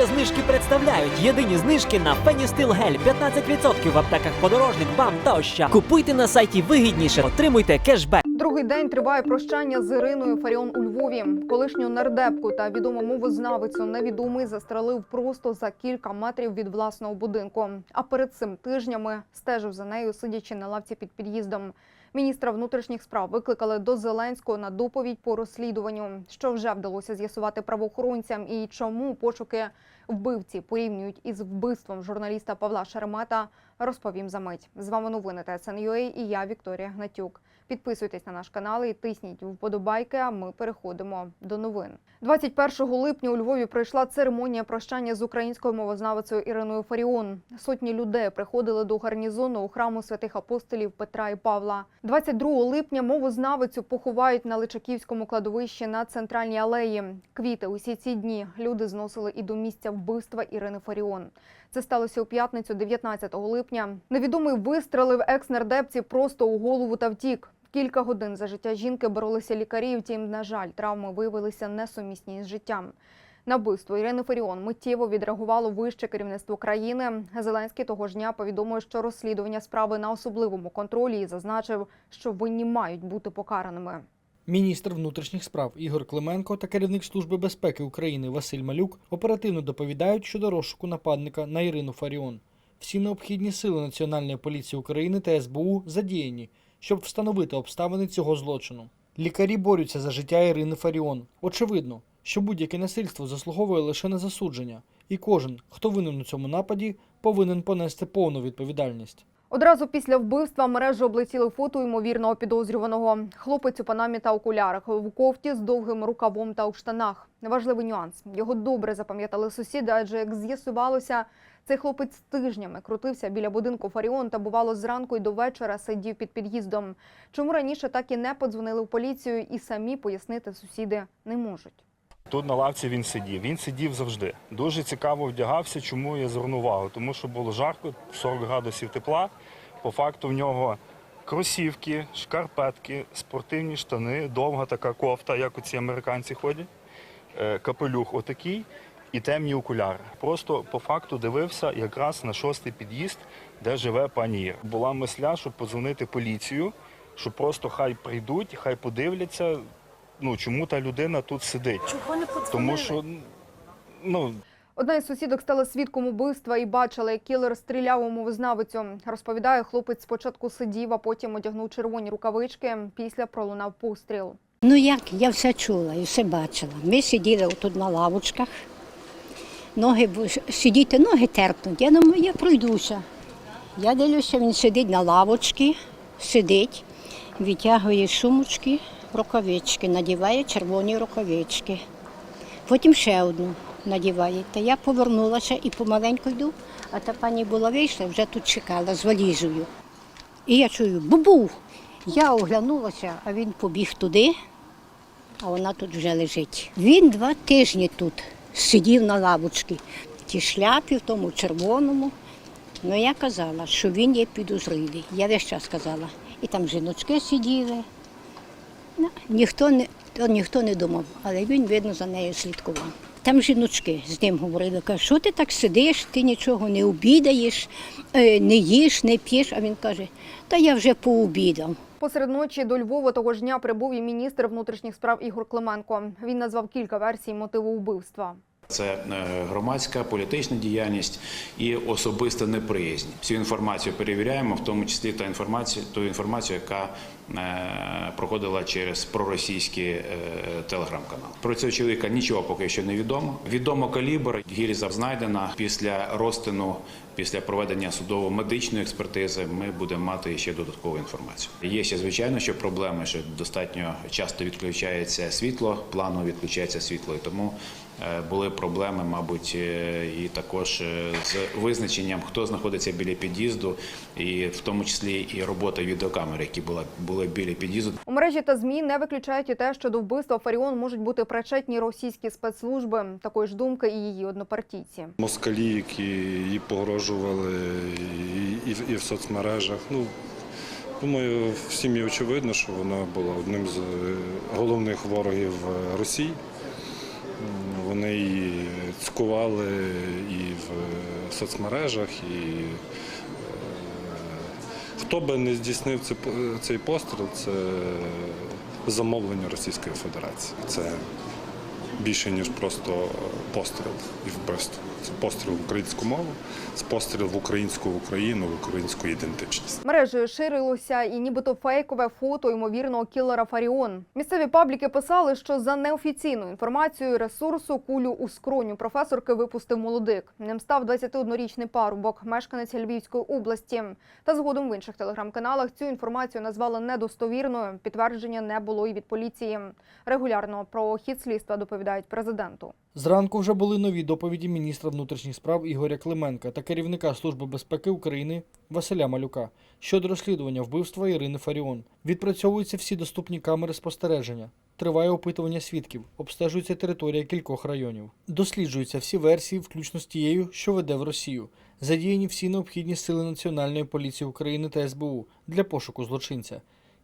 Дія знижки представляють єдині знижки на Феністил Гель 15% в аптеках подорожник, бам та ощад. Купуйте на сайті вигідніше, отримуйте кешбек. Другий день триває прощання з Іриною Фаріон у Львові. Колишню нардепку та відому мовознавицю невідомий застрелив просто за кілька метрів від власного будинку. А перед цим тижнями стежив за нею, сидячи на лавці під під'їздом. Міністра внутрішніх справ викликали до Зеленського на доповідь по розслідуванню, що вже вдалося з'ясувати правоохоронцям і чому пошуки вбивці порівнюють із вбивством журналіста Павла Шеремета. Розповім за мить. З вами новини ТСНЮА і я Вікторія Гнатюк. Підписуйтесь на наш канал і тисніть вподобайки. А ми переходимо до новин. 21 липня у Львові пройшла церемонія прощання з українською мовознавицею Іриною Фаріон. Сотні людей приходили до гарнізону у храму святих апостолів Петра і Павла. 22 липня мовознавицю поховають на Личаківському кладовищі на центральній алеї. Квіти усі ці дні люди зносили і до місця вбивства Ірини Фаріон. Це сталося у п'ятницю, 19 липня. Невідомий вистрелив екс-нардепці просто у голову та втік. Кілька годин за життя жінки боролися лікарі, втім, на жаль, травми виявилися несумісні з життям. На вбивство Ірини Фаріон миттєво відреагувало вище керівництво країни. Зеленський того ж дня повідомив, що розслідування справи на особливому контролі і зазначив, що винні мають бути покараними. Міністр внутрішніх справ Ігор Клименко та керівник Служби безпеки України Василь Малюк оперативно доповідають щодо розшуку нападника на Ірину Фаріон. Всі необхідні сили Національної поліції України та СБУ задіяні, щоб встановити обставини цього злочину. Лікарі борються за життя Ірини Фаріон. Очевидно, що будь-яке насильство заслуговує лише на засудження, і кожен, хто винен у цьому нападі, повинен понести повну відповідальність. Одразу після вбивства мережу облетіли фото ймовірного підозрюваного. Хлопець у панамі та окулярах, в кофті з довгим рукавом та у штанах. Важливий нюанс. Його добре запам'ятали сусіди, адже як з'ясувалося, цей хлопець тижнями крутився біля будинку Фаріон та бувало зранку й до вечора сидів під під'їздом. Чому раніше так і не подзвонили в поліцію і самі пояснити сусіди не можуть. Тут на лавці він сидів. Він сидів завжди. Дуже цікаво вдягався, чому я звернув увагу. Тому що було жарко, 40 градусів тепла. По факту в нього кросівки, шкарпетки, спортивні штани, довга така кофта, як оці американці ходять, е, капелюх отакий і темні окуляри. Просто по факту дивився якраз на шостий під'їзд, де живе пані Іра. Була мисля, щоб подзвонити поліцію, що просто хай прийдуть, хай подивляться, ну чому та людина тут сидить. Чого не подзвонили? Тому що ну Одна із сусідок стала свідком убивства і бачила, як кілер стріляв у мовознавицю. Розповідає, хлопець спочатку сидів, а потім одягнув червоні рукавички. Після пролунав постріл. Ну як, я все чула і все бачила. Ми сиділи тут на лавочках, ноги сидіти, ноги терпнуть. Я думаю, я пройдуся. Я дивлюся, він сидить на лавочці, сидить, витягує сумочки, рукавички, надіває червоні рукавички. Потім ще одну надіває. Та я повернулася і помаленьку йду, а та пані була вийшла, вже тут чекала з валізою. І я чую бубу. Я оглянулася, а він побіг туди, а вона тут вже лежить. Він два тижні тут сидів на лавочці, в тій шляпі, в тому червоному. Ну я казала, що він є підозрілий. Я весь час казала. І там жіночки сиділи. Ну, ніхто не, то ніхто не думав, але він, видно, за нею слідкував. Там жіночки з ним говорили, кажуть, що ти так сидиш, ти нічого не обідаєш, е, не їш, не п'єш. А він каже, та я вже пообідав. Посеред ночі до Львова того ж дня прибув і міністр внутрішніх справ Ігор Клименко. Він назвав кілька версій мотиву вбивства. Це е, громадська політична діяльність і особиста неприязнь. Всю інформацію перевіряємо, в тому числі та інформацію, ту інформацію, яка е, проходила через проросійський е, телеграм-канал. Про цього чоловіка нічого поки що не відомо. Відомо калібр. Гільза знайдена після розтину, після проведення судово-медичної експертизи. Ми будемо мати ще додаткову інформацію. Є ще звичайно, що проблеми, що достатньо часто відключається світло, планово відключається світло, і тому були проблеми, мабуть, е, і також е, з визначенням, хто знаходиться біля під'їзду, і в тому числі і робота відеокамер, які була були біля під'їзду. У мережі та змі не виключають і те, що до вбивства Фаріон можуть бути причетні російські спецслужби. Такої ж думки і її однопартійці. москалі, які їй погрожували і, і, і в соцмережах. Ну, думаю, всім є очевидно, що вона була одним з е, головних ворогів е, Росії. Вони її цькували і в соцмережах, і е, хто би не здійснив цей постріл, це замовлення Російської Федерації. Це більше ніж просто постріл і вбивство. Це постріл в українську мову, це постріл в українську Україну, в українську ідентичність. Мережею ширилося і нібито фейкове фото ймовірного кілера Фаріон. Місцеві пабліки писали, що за неофіційною інформацією ресурсу кулю у скроню професорки випустив молодик. Ним став 21-річний парубок, мешканець Львівської області. Та згодом в інших телеграм-каналах цю інформацію назвали недостовірною. Підтвердження не було і від поліції. Регулярно про хід слідства доповідають президенту. Зранку вже були нові доповіді міністра внутрішніх справ Ігоря Клименка та керівника Служби безпеки України Василя Малюка щодо розслідування вбивства Ірини Фаріон. Відпрацьовуються всі доступні камери спостереження. Триває опитування свідків, обстежується територія кількох районів. Досліджуються всі версії, включно з тією, що веде в Росію. Задіяні всі необхідні сили Національної поліції України та СБУ для пошуку злочинця.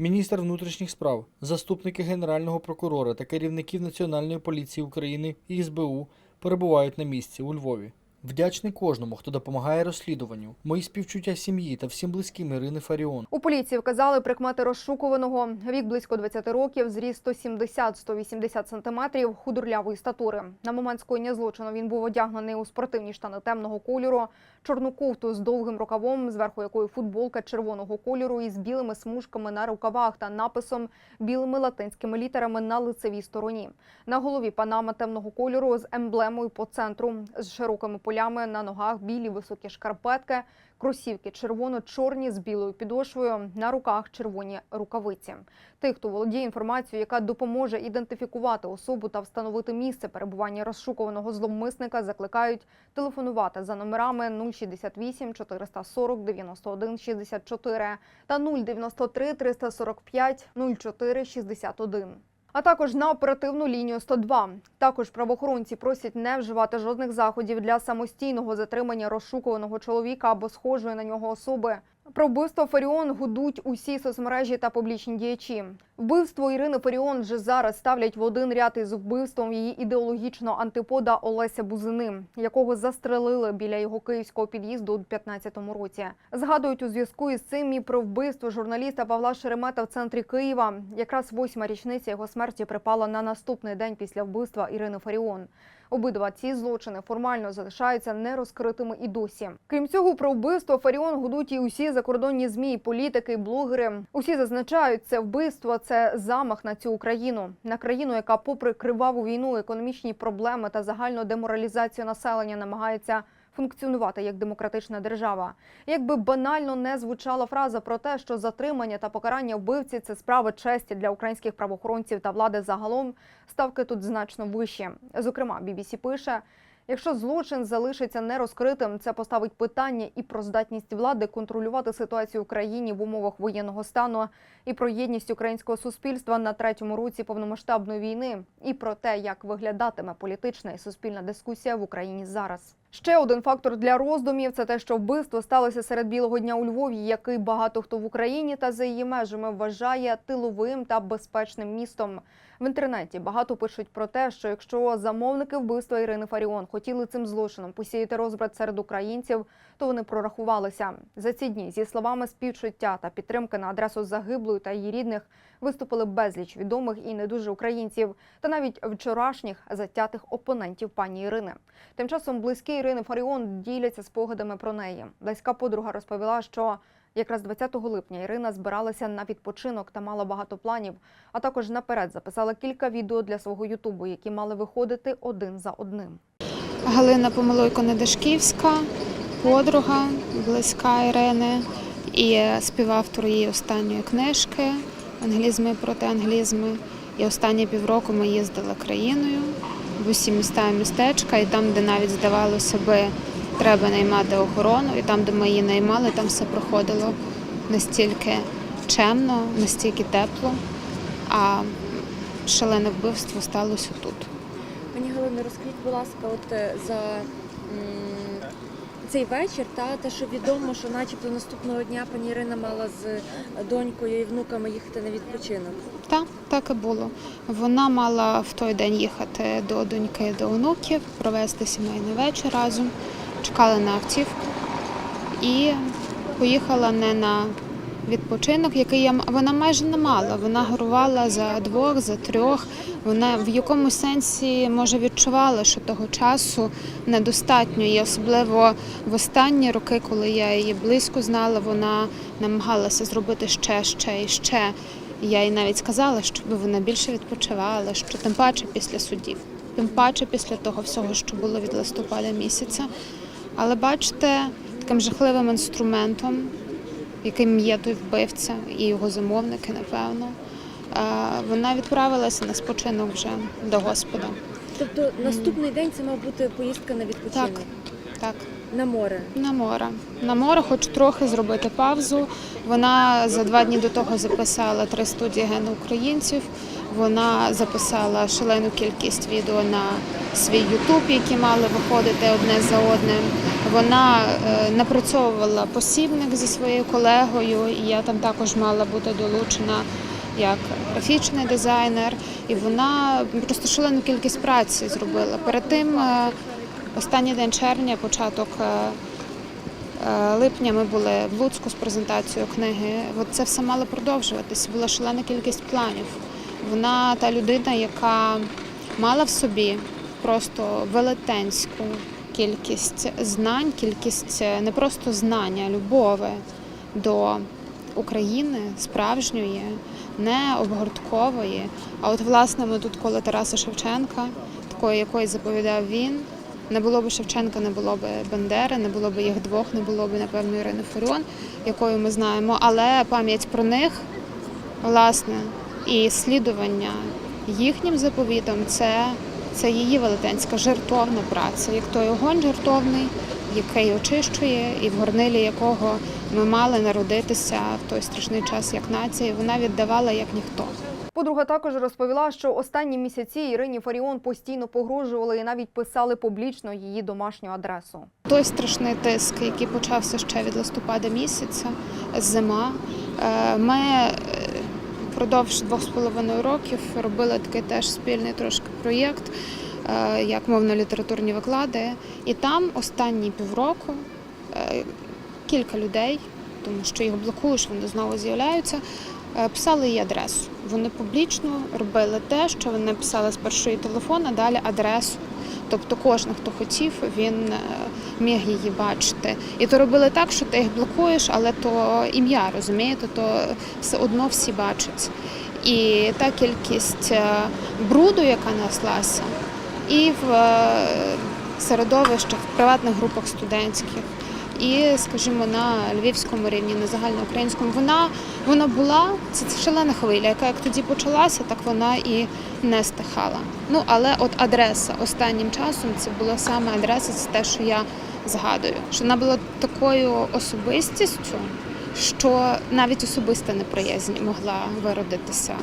Міністр внутрішніх справ, заступники генерального прокурора та керівників Національної поліції України і СБУ перебувають на місці у Львові. Вдячний кожному, хто допомагає розслідуванню. Мої співчуття сім'ї та всім близьким Ірини Фаріон. У поліції вказали прикмети розшукуваного. Вік близько 20 років, зріст 170-180 сантиметрів, худорлявої статури. На момент скоєння злочину він був одягнений у спортивні штани темного кольору, чорну кофту з довгим рукавом, зверху якої футболка червоного кольору із білими смужками на рукавах та написом білими латинськими літерами на лицевій стороні. На голові панама темного кольору з емблемою по центру, з широкими полями на ногах білі високі шкарпетки, кросівки червоно-чорні з білою підошвою, на руках червоні рукавиці. Тих, хто володіє інформацією, яка допоможе ідентифікувати особу та встановити місце перебування розшукуваного зловмисника, закликають телефонувати за номерами 068 440 91 64 та 093 345 04 61. А також на оперативну лінію 102. Також правоохоронці просять не вживати жодних заходів для самостійного затримання розшукуваного чоловіка або схожої на нього особи. Про вбивство Фаріон гудуть усі соцмережі та публічні діячі. Вбивство Ірини Фаріон вже зараз ставлять в один ряд із вбивством її ідеологічного антипода Олеся Бузини, якого застрелили біля його київського під'їзду у 15-му році. Згадують у зв'язку із цим і про вбивство журналіста Павла Шеремета в центрі Києва. Якраз восьма річниця його смерті припала на наступний день після вбивства Ірини Фаріон. Обидва ці злочини формально залишаються нерозкритими і досі. Крім цього, про вбивство Фаріон гудуть і усі закордонні змі, політики, блогери. Усі зазначають, це вбивство це замах на цю Україну, на країну, яка, попри криваву війну, економічні проблеми та загальну деморалізацію населення, намагається функціонувати як демократична держава. Якби банально не звучала фраза про те, що затримання та покарання вбивці це справа честі для українських правоохоронців та влади загалом, ставки тут значно вищі. Зокрема, BBC пише. Якщо злочин залишиться нерозкритим, це поставить питання і про здатність влади контролювати ситуацію в країні в умовах воєнного стану, і про єдність українського суспільства на третьому році повномасштабної війни, і про те, як виглядатиме політична і суспільна дискусія в Україні зараз. Ще один фактор для роздумів це те, що вбивство сталося серед білого дня у Львові, який багато хто в Україні та за її межами вважає тиловим та безпечним містом. В інтернеті багато пишуть про те, що якщо замовники вбивства Ірини Фаріон хотіли цим злочином посіяти розбрат серед українців, то вони прорахувалися за ці дні. Зі словами співчуття та підтримки на адресу загиблої та її рідних виступили безліч відомих і не дуже українців, та навіть вчорашніх затятих опонентів пані Ірини. Тим часом близькі Ірини Фаріон діляться спогадами про неї. Близька подруга розповіла, що Якраз 20 липня Ірина збиралася на відпочинок та мала багато планів. А також наперед записала кілька відео для свого Ютубу, які мали виходити один за одним. Галина Помилойко Недашківська, подруга, близька Ірини і співавтор її останньої книжки Англізми проти англізми. І останні півроку ми їздили країною в усі міста і містечка, і там, де навіть здавалося би, треба наймати охорону, і там, де ми її наймали, там все проходило настільки чемно, настільки тепло. А шалене вбивство сталося тут. Пані Галино, розкажіть, будь ласка, от е, за цей вечір, та те, що відомо, що начебто наступного дня пані Ірина мала з донькою і внуками їхати на відпочинок. Так, так і було. Вона мала в той день їхати до доньки, до онуків, провести сімейний вечір разом. Чекали на автівку і поїхала не на відпочинок, який я вона майже не мала. Вона горувала за двох, за трьох. Вона в якомусь сенсі може відчувала, що того часу недостатньо. І особливо в останні роки, коли я її близько знала, вона намагалася зробити ще, ще і ще. Я їй навіть сказала, щоб вона більше відпочивала, що тим паче після судів, тим паче після того всього, що було від листопада місяця. Але бачите, таким жахливим інструментом, яким є той вбивця і його замовники, напевно, вона відправилася на спочинок вже до Господа. Тобто наступний день це мав бути поїздка на відпочинок Так, так. на море. На море. На море, хоч трохи зробити паузу. Вона за два дні до того записала три студії гену українців. Вона записала шалену кількість відео на свій Ютуб, які мали виходити одне за одним. Вона е, напрацьовувала посібник зі своєю колегою, і я там також мала бути долучена як графічний дизайнер. І вона просто шалену кількість праці зробила. Перед тим е, останній день червня, початок. е, липня ми були в Луцьку з презентацією книги. От це все мало продовжуватися. Була шалена кількість планів. Вона та людина, яка мала в собі просто велетенську кількість знань, кількість е, не просто знання, а любови до України справжньої, не обгорткової. А от власне ми тут коло Тараса Шевченка, такої, якої заповідав він. Не було б Шевченка, не було б Бандери, не було б їх двох, не було б, напевно, Ірини Фаріон, якою ми знаємо. Але пам'ять про них, власне, і слідування їхнім заповітам це, це її велетенська жертовна праця, як той огонь жертовний, який очищує, і в горнилі якого ми мали народитися в той страшний час як нація. Вона віддавала як ніхто. Подруга також розповіла, що останні місяці Ірині Фаріон постійно погрожували і навіть писали публічно її домашню адресу. Той страшний тиск, який почався ще від листопада місяця, зима. Е, Ми впродовж двох з половиною років робили такий теж спільний трошки проєкт, е, як мовно-літературні виклади. І там останні півроку е, кілька людей, тому що їх блокуєш, вони знову з'являються. е, Писали її адресу. Вони публічно робили те, що вони писали з першої телефона, далі адресу. Тобто кожен, хто хотів, він е, міг її бачити. І то робили так, що ти їх блокуєш, але то ім'я, розумієте, то все одно всі бачать. І та кількість е, бруду, яка неслася, і в е, середовищах, в приватних групах студентських, і, скажімо, на львівському рівні, на загальноукраїнському, вона, вона була це, шалена хвиля, яка як тоді почалася, так вона і не стихала. Ну але от адреса останнім часом це була саме адреса, це те, що я згадую. Що вона була такою особистістю, що навіть особиста неприязнь могла виродитися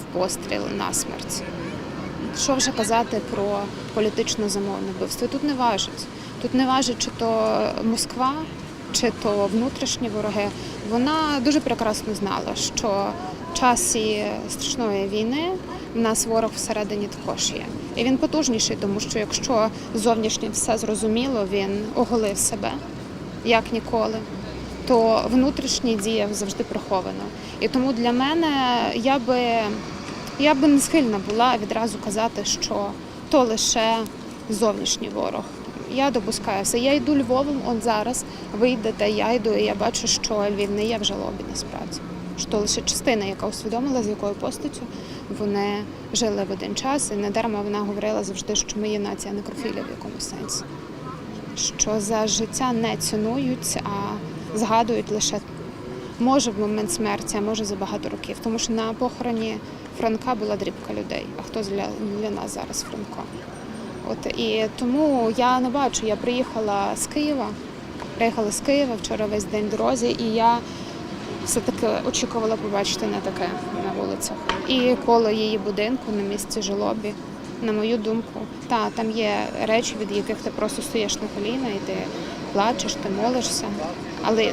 в постріл на смерть. Що вже казати про політично замовне вбивство? Тут не важить. Тут не важить, чи то Москва, чи то внутрішні вороги. Вона дуже прекрасно знала, що в часі страшної війни в нас ворог всередині також є. І він потужніший, тому що якщо зовнішнє все зрозуміло, він оголив себе як ніколи, то внутрішній діяв завжди приховано. І тому для мене я би я би не схильна була відразу казати, що то лише зовнішній ворог. Я допускаю все. Я йду Львовом, от зараз ви йдете, я йду, і я бачу, що Львів не є в жалобі насправді. Що лише частина, яка усвідомила, з якою постаттю вони жили в один час, і недарма вона говорила завжди, що ми є нація некрофілів в якомусь сенсі. Що за життя не цінують, а згадують лише може в момент смерті, а може за багато років. Тому що на похороні Франка була дрібка людей. А хто для, для нас зараз Франко? От і тому я не бачу. Я приїхала з Києва, приїхала з Києва вчора весь день в дорозі, і я все-таки очікувала побачити не таке на вулицях. І коло її будинку на місці жалобі, на мою думку, Та там є речі, від яких ти просто стоїш на коліна і ти плачеш, ти молишся. Але,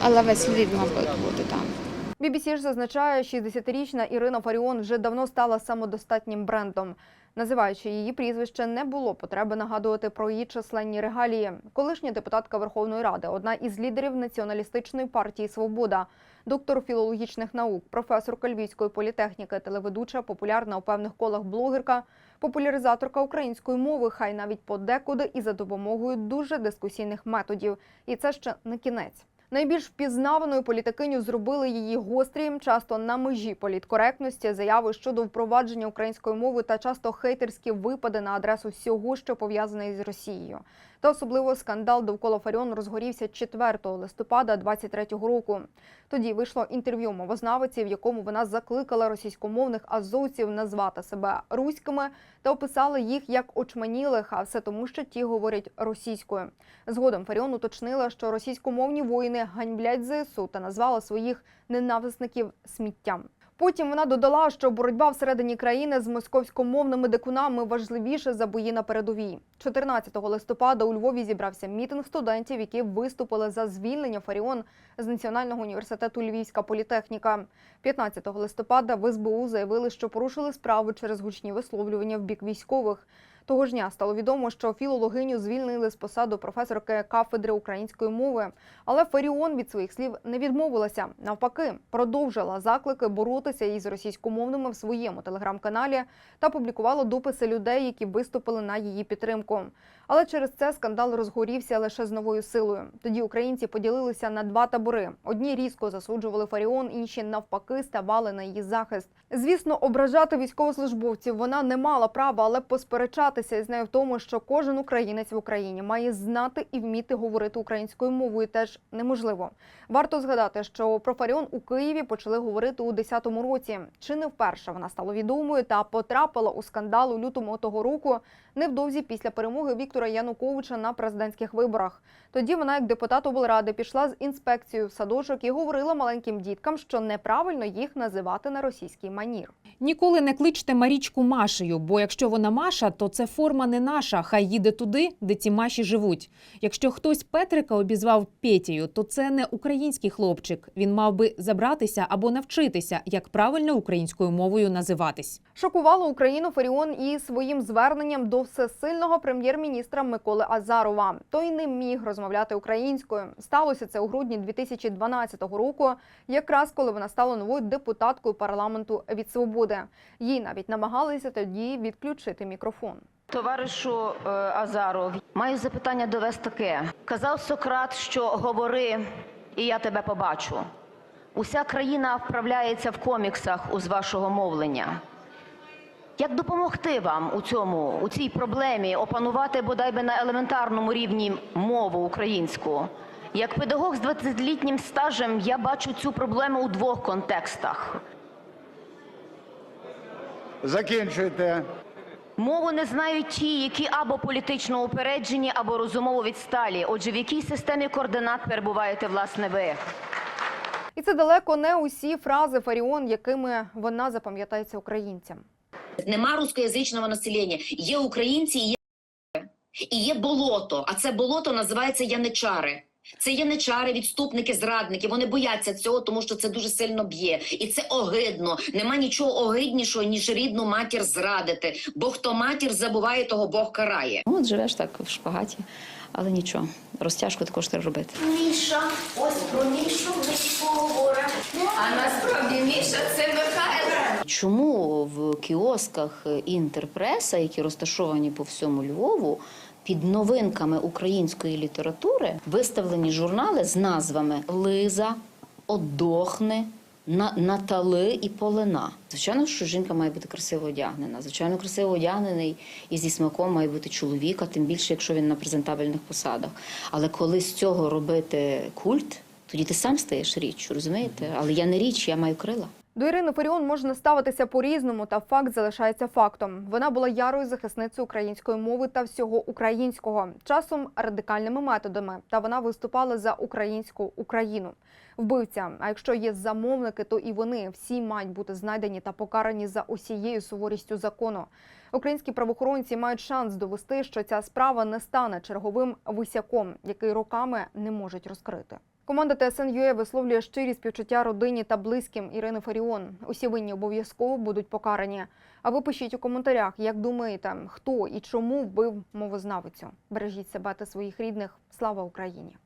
але, весь Львів мав бути там. BBC ж зазначає, 60-річна Ірина Фаріон вже давно стала самодостатнім брендом. Називаючи її прізвище, не було потреби нагадувати про її численні регалії. Колишня депутатка Верховної Ради, одна із лідерів націоналістичної партії Свобода, доктор філологічних наук, професорка Львівської політехніки, телеведуча, популярна у певних колах блогерка, популяризаторка української мови, хай навіть подекуди і за допомогою дуже дискусійних методів. І це ще не кінець. Найбільш впізнаваною політикиню зробили її гострі, часто на межі політкоректності, заяви щодо впровадження української мови та часто хейтерські випади на адресу всього, що пов'язане із Росією. Та особливо скандал довкола Фаріон розгорівся 4 листопада 23-го року. Тоді вийшло інтерв'ю мовознавиці, в якому вона закликала російськомовних азовців назвати себе руськими та описала їх як очманілих, а все тому, що ті говорять російською. Згодом Фаріон уточнила, що російськомовні воїни ганьблять ЗСУ та назвала своїх ненависників сміттям. Потім вона додала, що боротьба всередині країни з московськомовними дикунами важливіша за бої на передовій. 14 листопада у Львові зібрався мітинг студентів, які виступили за звільнення Фаріон з Національного університету Львівська політехніка. 15 листопада в СБУ заявили, що порушили справу через гучні висловлювання в бік військових. Того ж дня стало відомо, що філологиню звільнили з посаду професорки кафедри української мови. Але Феріон від своїх слів не відмовилася. Навпаки, продовжила заклики боротися із російськомовними в своєму телеграм-каналі та публікувала дописи людей, які виступили на її підтримку. Але через це скандал розгорівся лише з новою силою. Тоді українці поділилися на два табори: одні різко засуджували Фаріон, інші навпаки ставали на її захист. Звісно, ображати військовослужбовців вона не мала права, але посперечатися із нею в тому, що кожен українець в Україні має знати і вміти говорити українською мовою, теж неможливо. Варто згадати, що про Фаріон у Києві почали говорити у 10-му році. Чи не вперше вона стала відомою та потрапила у скандал у лютому того року, невдовзі після перемоги Віктора Януковича на президентських виборах. Тоді вона, як депутат облради, пішла з інспекцією в садочок і говорила маленьким діткам, що неправильно їх називати на російський манір. Ніколи не кличте Марічку Машею, бо якщо вона Маша, то це форма не наша. Хай їде туди, де ці Маші живуть. Якщо хтось Петрика обізвав Петію, то це не український хлопчик. Він мав би забратися або навчитися, як правильно українською мовою називатись. Шокувала Україну Фаріон і своїм зверненням до всесильного прем'єр-міністра Миколи Азарова. Той не міг розмовляти українською. Сталося це у грудні 2012 року, якраз коли вона стала новою депутаткою парламенту від свободи. Їй навіть намагалися тоді відключити мікрофон. Товаришу е, Азаров, маю запитання до вас таке. Казав Сократ, що говори, і я тебе побачу. Уся країна вправляється в коміксах у з вашого мовлення. Як допомогти вам у цьому, у цій проблемі опанувати бодай би на елементарному рівні мову українську? Як педагог з 20-літнім стажем я бачу цю проблему у двох контекстах. Закінчуйте. Мову не знають ті, які або політично упереджені, або розумово відсталі. Отже, в якій системі координат перебуваєте власне ви? І це далеко не усі фрази Фаріон, якими вона запам'ятається українцям. Нема рускоязичного населення. Є українці, і є і є болото. А це болото називається яничари. Це яничари, відступники, зрадники. Вони бояться цього, тому що це дуже сильно б'є. І це огидно. Нема нічого огиднішого, ніж рідну матір зрадити. Бо хто матір забуває, того Бог карає. Ну, От живеш так в шпагаті, але нічого, розтяжку також треба робити. Міша, ось про Мішу ми поговоримо. А насправді Міша це. Чому в кіосках інтерпреса, які розташовані по всьому Львову, під новинками української літератури виставлені журнали з назвами Лиза, Одохни, На- Натали і Полина. Звичайно, що жінка має бути красиво одягнена. Звичайно, красиво одягнений і зі смаком має бути чоловіка, тим більше, якщо він на презентабельних посадах. Але коли з цього робити культ, тоді ти сам стаєш річчю, розумієте? Але я не річ, я маю крила. До Ірини Фаріон можна ставитися по-різному, та факт залишається фактом. Вона була ярою захисницею української мови та всього українського, часом радикальними методами. Та вона виступала за українську Україну. Вбивця. А якщо є замовники, то і вони всі мають бути знайдені та покарані за усією суворістю закону. Українські правоохоронці мають шанс довести, що ця справа не стане черговим висяком, який роками не можуть розкрити. Команда ТСН.ЮЕ висловлює щирі співчуття родині та близьким Ірини Фаріон. Усі винні обов'язково будуть покарані. А ви пишіть у коментарях, як думаєте, хто і чому вбив мовознавицю. Бережіть себе та своїх рідних. Слава Україні!